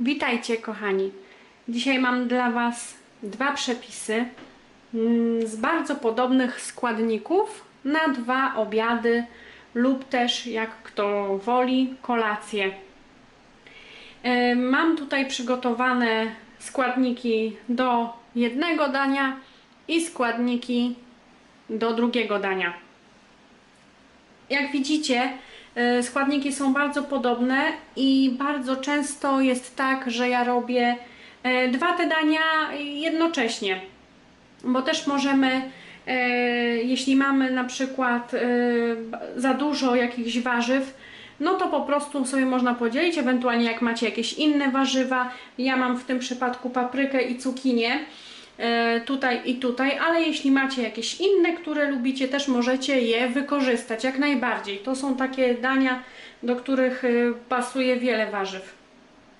Witajcie kochani. Dzisiaj mam dla Was dwa przepisy mm, z bardzo podobnych składników na dwa obiady lub też jak kto woli kolację. E, Mam tutaj przygotowane składniki do jednego dania i składniki do drugiego dania. Jak widzicie, składniki są bardzo podobne i bardzo często jest tak, że ja robię e, dwa te dania jednocześnie, bo też możemy, e, jeśli mamy na przykład e, za dużo jakichś warzyw, no to po prostu sobie można podzielić, ewentualnie jak macie jakieś inne warzywa. Ja mam w tym przypadku paprykę i cukinię e, tutaj i tutaj, ale jeśli macie jakieś inne, które lubicie, też możecie je wykorzystać jak najbardziej. To są takie dania, do których e, pasuje wiele warzyw.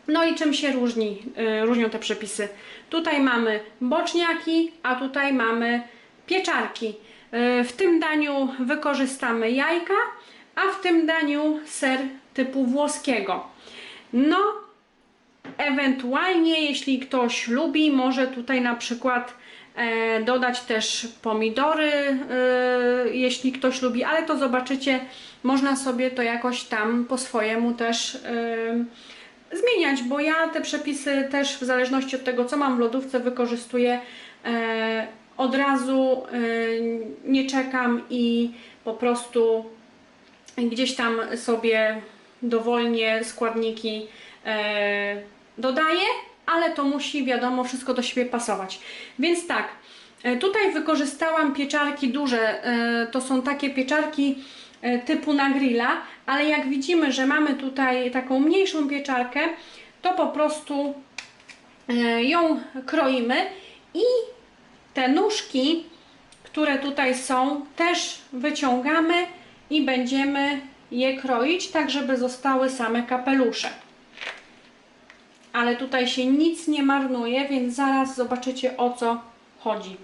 No i czym się różni, e, różnią te przepisy? Tutaj mamy boczniaki, a tutaj mamy pieczarki. E, W tym daniu wykorzystamy jajka, a w tym daniu ser typu włoskiego. No, Ewentualnie, jeśli ktoś lubi, może tutaj na przykład e, dodać też pomidory, e, jeśli ktoś lubi, ale to zobaczycie, można sobie to jakoś tam po swojemu też e, zmieniać, bo ja te przepisy też w zależności od tego, co mam w lodówce, wykorzystuję od razu, nie czekam i po prostu gdzieś tam sobie dowolnie składniki dodaję, ale to musi wiadomo wszystko do siebie pasować. Więc tak, e, tutaj wykorzystałam pieczarki duże, e, to są takie pieczarki e, typu na grilla, ale jak widzimy, że mamy tutaj taką mniejszą pieczarkę, to po prostu ją kroimy i te nóżki, które tutaj są, też wyciągamy i będziemy je kroić, tak żeby zostały same kapelusze. Ale tutaj się nic nie marnuje, więc zaraz zobaczycie o co chodzi.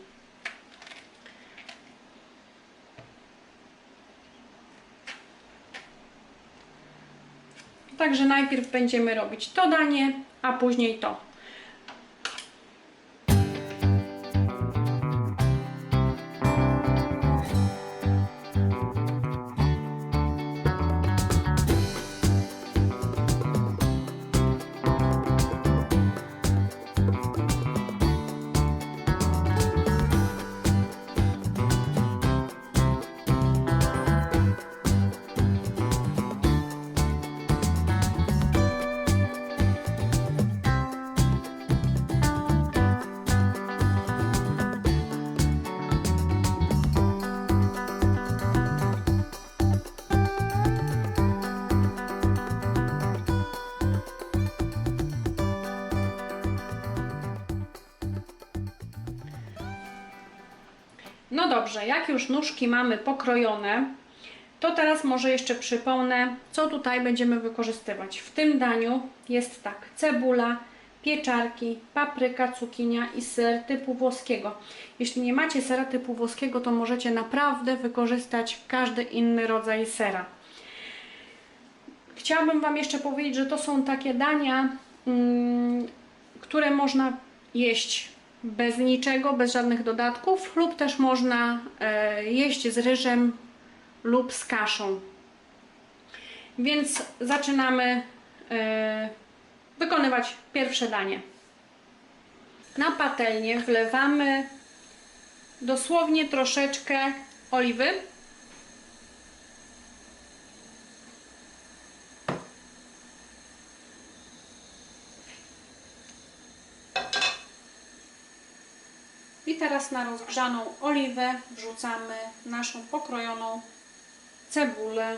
Także najpierw będziemy robić to danie, a później to. No dobrze, jak już nóżki mamy pokrojone, to teraz może jeszcze przypomnę, co tutaj będziemy wykorzystywać. W tym daniu jest tak, cebula, pieczarki, papryka, cukinia i ser typu włoskiego. Jeśli nie macie sera typu włoskiego, to możecie naprawdę wykorzystać każdy inny rodzaj sera. Chciałabym Wam jeszcze powiedzieć, że to są takie dania, mm, które można jeść bez niczego, bez żadnych dodatków, lub też można e, jeść z ryżem lub z kaszą. Więc zaczynamy e, wykonywać pierwsze danie. Na patelnię wlewamy dosłownie troszeczkę oliwy. I teraz na rozgrzaną oliwę wrzucamy naszą pokrojoną cebulę.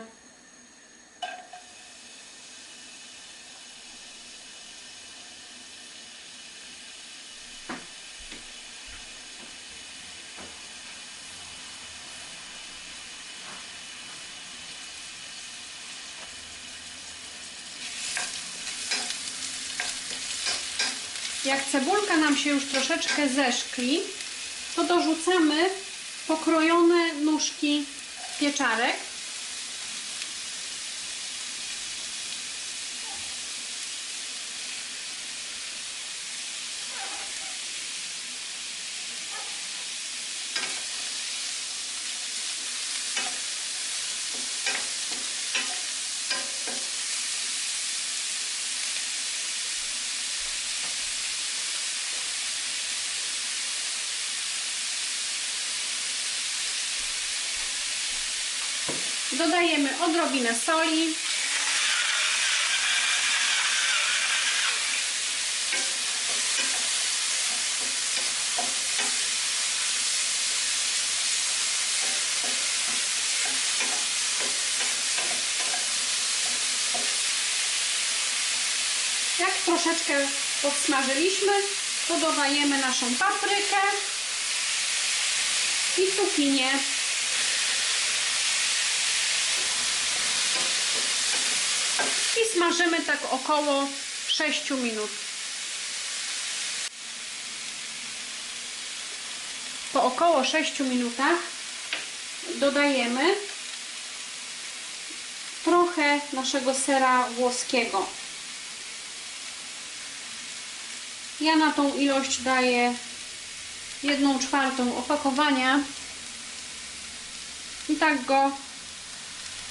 Jak cebulka nam się już troszeczkę zeszkli, dorzucamy pokrojone nóżki pieczarek. Dodajemy odrobinę soli. Jak troszeczkę podsmażyliśmy, dodajemy naszą paprykę i cukinię. I smażymy tak około 6 minut. Po około 6 minutach dodajemy trochę naszego sera włoskiego. Ja na tą ilość daję 1 czwartą opakowania i tak go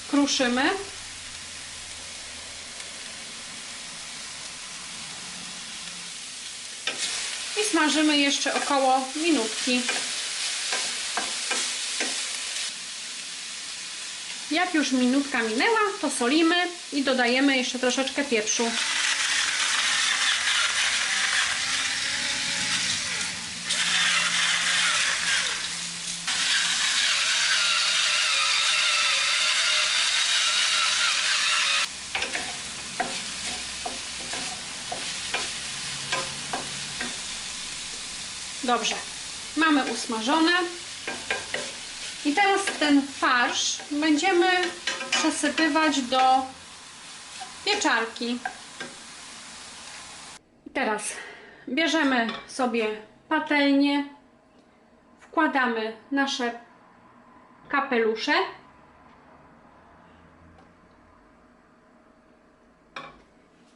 kruszymy. I smażymy jeszcze około minutki. Jak już minutka minęła, to solimy i dodajemy jeszcze troszeczkę pieprzu. Dobrze, mamy usmażone. I teraz ten farsz będziemy przesypywać do pieczarki. Teraz bierzemy sobie patelnię, wkładamy nasze kapelusze.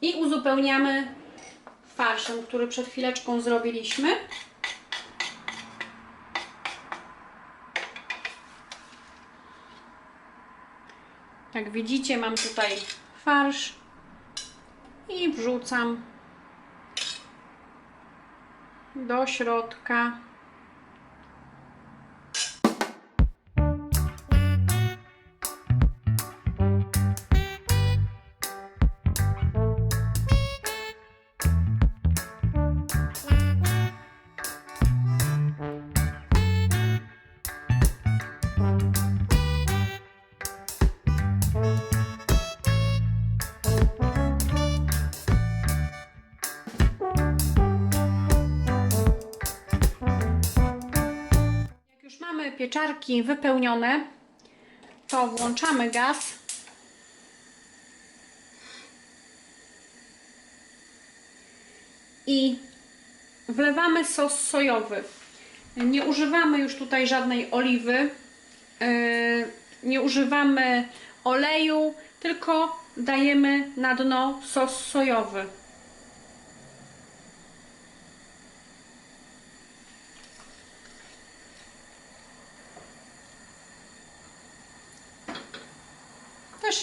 I uzupełniamy farszem, który przed chwileczką zrobiliśmy. Jak widzicie, mam tutaj farsz i wrzucam do środka. Pieczarki wypełnione, to włączamy gaz. I wlewamy sos sojowy. Nie używamy już tutaj żadnej oliwy, yy, nie używamy oleju, tylko dajemy na dno sos sojowy.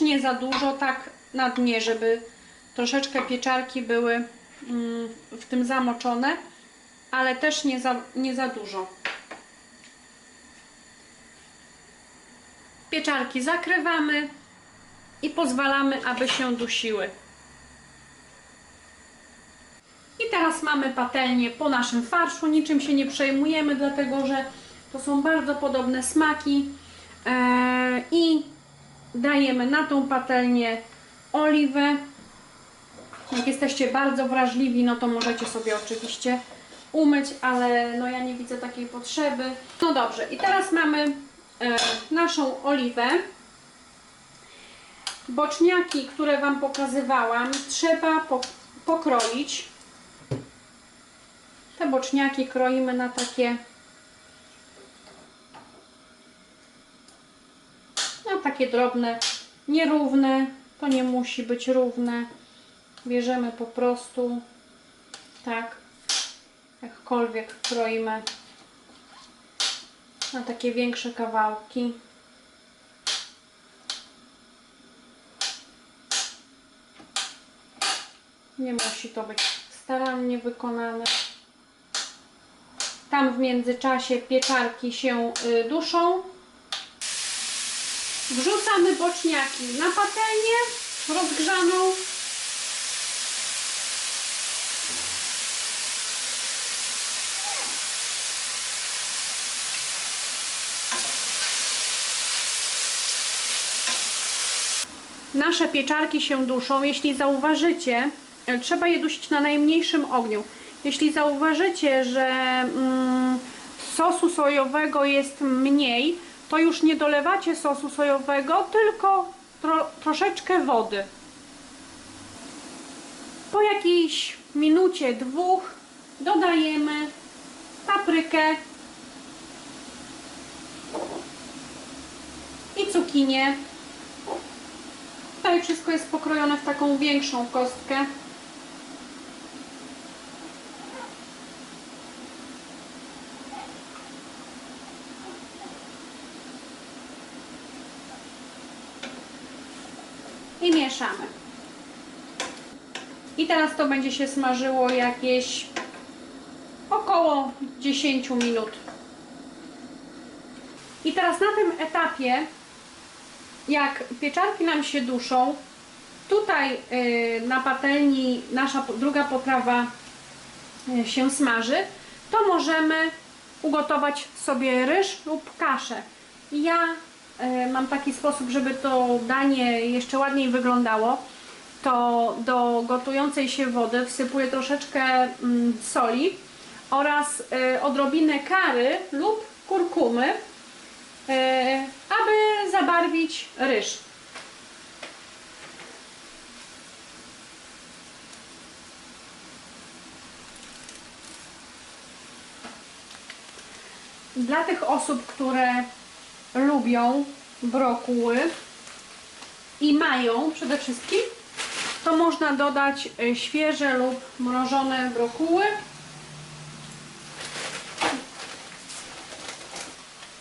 Nie za dużo, tak na dnie, żeby troszeczkę pieczarki były mm, w tym zamoczone, ale też nie za, nie za dużo. Pieczarki zakrywamy i pozwalamy, aby się dusiły. I teraz mamy patelnię po naszym farszu. Niczym się nie przejmujemy, dlatego że to są bardzo podobne smaki. Eee, I dajemy na tą patelnię oliwę. Jak jesteście bardzo wrażliwi, no to możecie sobie oczywiście umyć, ale no ja nie widzę takiej potrzeby. No dobrze, i teraz mamy e, naszą oliwę. Boczniaki, które Wam pokazywałam, trzeba po, pokroić. Te boczniaki kroimy na takie takie drobne, nierówne, to nie musi być równe. Bierzemy po prostu tak, jakkolwiek kroimy na takie większe kawałki. Nie musi to być starannie wykonane. Tam w międzyczasie pieczarki się y, duszą. Wrzucamy boczniaki na patelnię rozgrzaną. Nasze pieczarki się duszą. Jeśli zauważycie, trzeba je dusić na najmniejszym ogniu. Jeśli zauważycie, że mm, sosu sojowego jest mniej, to już nie dolewacie sosu sojowego, tylko tro, troszeczkę wody. Po jakiejś minucie, dwóch dodajemy paprykę i cukinię. Tutaj wszystko jest pokrojone w taką większą kostkę. I I teraz to będzie się smażyło jakieś około 10 minut. I teraz na tym etapie jak pieczarki nam się duszą, tutaj y, na patelni nasza druga potrawa y, się smaży, to możemy ugotować sobie ryż lub kaszę. Ja mam taki sposób, żeby to danie jeszcze ładniej wyglądało. To do gotującej się wody wsypuję troszeczkę mm, soli oraz y, odrobinę kary lub kurkumy e, aby zabarwić ryż. Dla tych osób, które lubią brokuły i mają przede wszystkim, to można dodać e, świeże lub mrożone brokuły.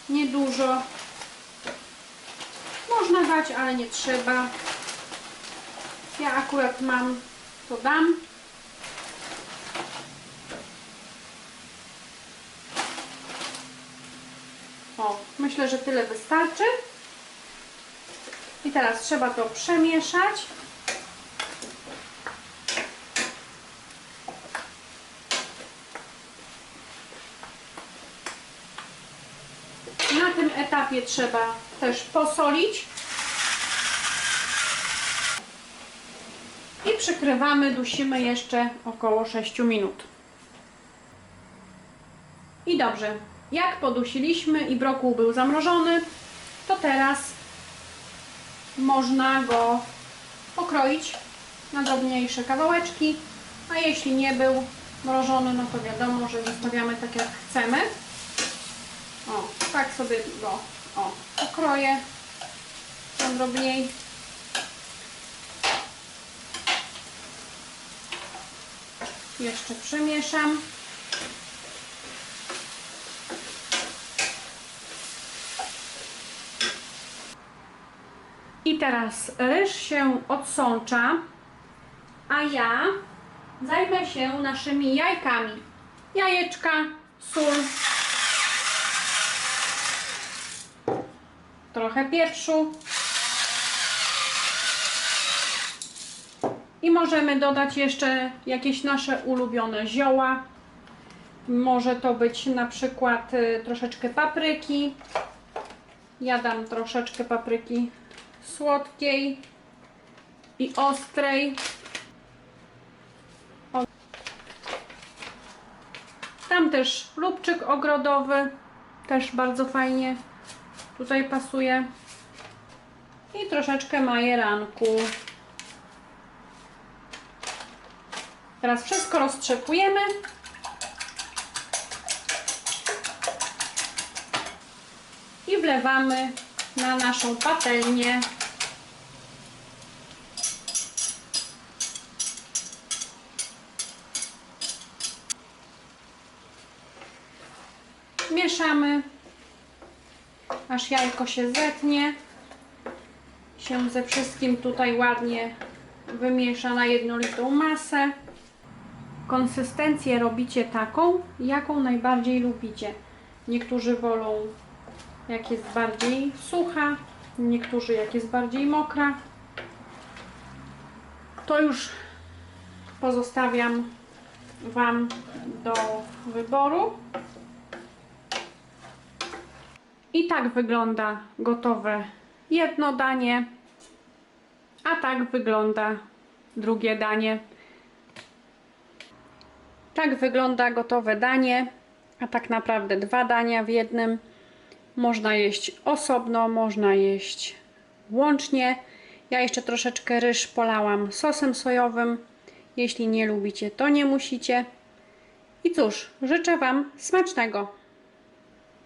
Niedużo. Można dać, ale nie trzeba. Ja akurat mam, to dam. O, myślę, że tyle wystarczy. I teraz trzeba to przemieszać. Na tym etapie trzeba też posolić. I przykrywamy, dusimy jeszcze około 6 minut. I dobrze, jak podusiliśmy i brokuł był zamrożony, to teraz można go pokroić na drobniejsze kawałeczki, a jeśli nie był mrożony, no to wiadomo, że zostawiamy tak jak chcemy. O, tak sobie go o, pokroję drobniej. Jeszcze przemieszam. I teraz ryż się odsącza, a ja zajmę się naszymi jajkami. Jajeczka, sól, trochę pieprzu i możemy dodać jeszcze jakieś nasze ulubione zioła. Może to być na przykład y, troszeczkę papryki. Ja dam troszeczkę papryki słodkiej i ostrej. Tam też lubczyk ogrodowy, też bardzo fajnie tutaj pasuje. I troszeczkę majeranku. Teraz wszystko roztrzepujemy. I wlewamy na naszą patelnię. Aż jajko się zetnie, się ze wszystkim tutaj ładnie wymiesza na jednolitą masę. Konsystencję robicie taką, jaką najbardziej lubicie. Niektórzy wolą, jak jest bardziej sucha, Niektórzy jak jest bardziej mokra, to już pozostawiam Wam do wyboru. I tak wygląda gotowe jedno danie, a tak wygląda drugie danie. Tak wygląda gotowe danie, a tak naprawdę dwa dania w jednym. Można jeść osobno, można jeść łącznie. Ja jeszcze troszeczkę ryż polałam sosem sojowym. Jeśli nie lubicie, to nie musicie. I cóż, życzę Wam smacznego.